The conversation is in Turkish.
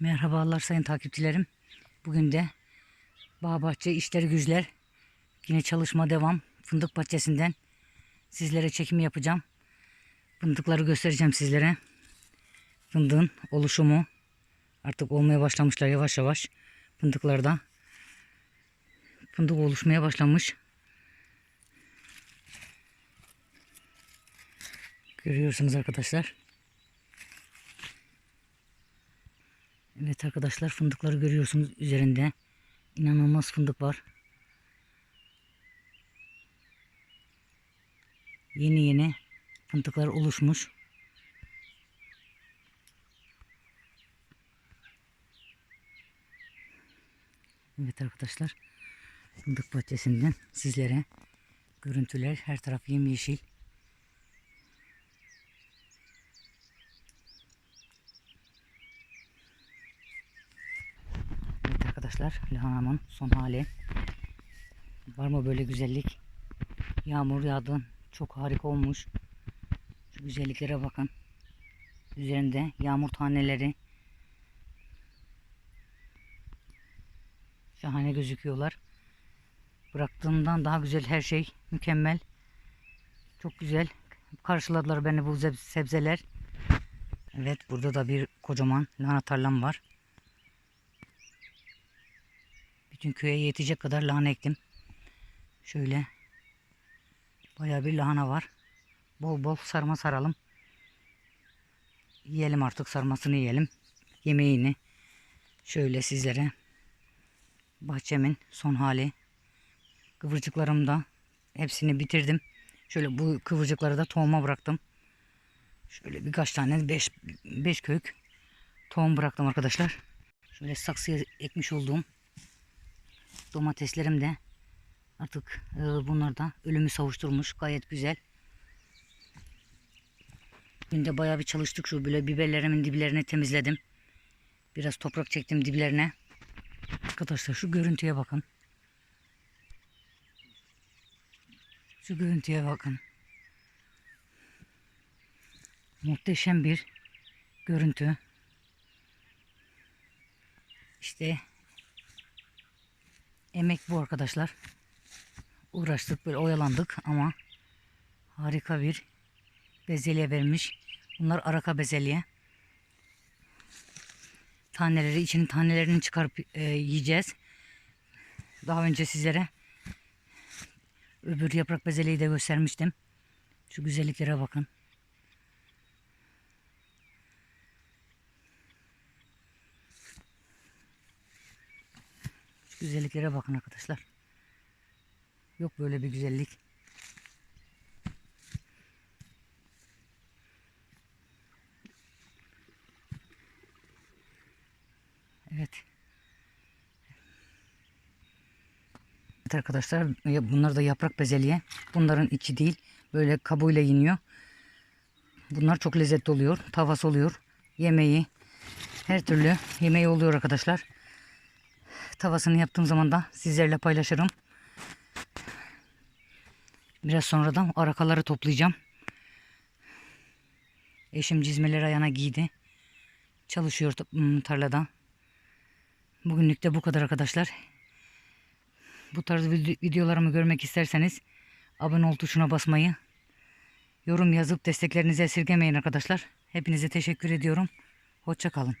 Merhabalar sayın takipçilerim. Bugün de bağ bahçe işleri güzler. Yine çalışma devam. Fındık bahçesinden sizlere çekim yapacağım. Fındıkları göstereceğim sizlere. Fındığın oluşumu artık olmaya başlamışlar yavaş yavaş. Fındıklarda fındık oluşmaya başlamış. Görüyorsunuz arkadaşlar. Evet arkadaşlar fındıkları görüyorsunuz üzerinde. İnanılmaz fındık var. Yeni yeni fındıklar oluşmuş. Evet arkadaşlar fındık bahçesinden sizlere görüntüler her taraf yemyeşil. Evet arkadaşlar lahanamın son hali. Var mı böyle güzellik? Yağmur yağdı. Çok harika olmuş. Şu güzelliklere bakın. Üzerinde yağmur taneleri. Şahane gözüküyorlar. Bıraktığımdan daha güzel her şey. Mükemmel. Çok güzel. Karşıladılar beni bu sebzeler. Evet burada da bir kocaman lahana tarlam var. Bütün köye yetecek kadar lahana ektim. Şöyle bayağı bir lahana var. Bol bol sarma saralım. Yiyelim artık sarmasını yiyelim. Yemeğini. Şöyle sizlere bahçemin son hali. Kıvırcıklarım da hepsini bitirdim. Şöyle bu kıvırcıkları da tohuma bıraktım. Şöyle birkaç tane 5 5 kök tohum bıraktım arkadaşlar. Şöyle saksıya ekmiş olduğum Domateslerim de artık e, ölümü savuşturmuş. Gayet güzel. Bugün de bayağı bir çalıştık şu böyle biberlerimin diplerini temizledim. Biraz toprak çektim diplerine. Arkadaşlar şu görüntüye bakın. Şu görüntüye bakın. Muhteşem bir görüntü. İşte Emek bu arkadaşlar. Uğraştık böyle oyalandık ama harika bir bezelye vermiş. Bunlar araka bezelye. Taneleri içinin tanelerini çıkarıp e, yiyeceğiz. Daha önce sizlere öbür yaprak bezelyeyi de göstermiştim. Şu güzelliklere bakın. Güzelliklere bakın arkadaşlar. Yok böyle bir güzellik. Evet. Evet arkadaşlar bunlar da yaprak bezelye. Bunların içi değil. Böyle kabuğuyla yeniyor. Bunlar çok lezzetli oluyor. Tavası oluyor. Yemeği. Her türlü yemeği oluyor arkadaşlar. Tavasını yaptığım zaman da sizlerle paylaşırım. Biraz sonra da arakaları toplayacağım. Eşim cizmeleri ayağına giydi. Çalışıyor ta- tarlada. Bugünlük de bu kadar arkadaşlar. Bu tarz vid- videolarımı görmek isterseniz abone ol tuşuna basmayı, yorum yazıp desteklerinizi esirgemeyin arkadaşlar. Hepinize teşekkür ediyorum. Hoşça kalın.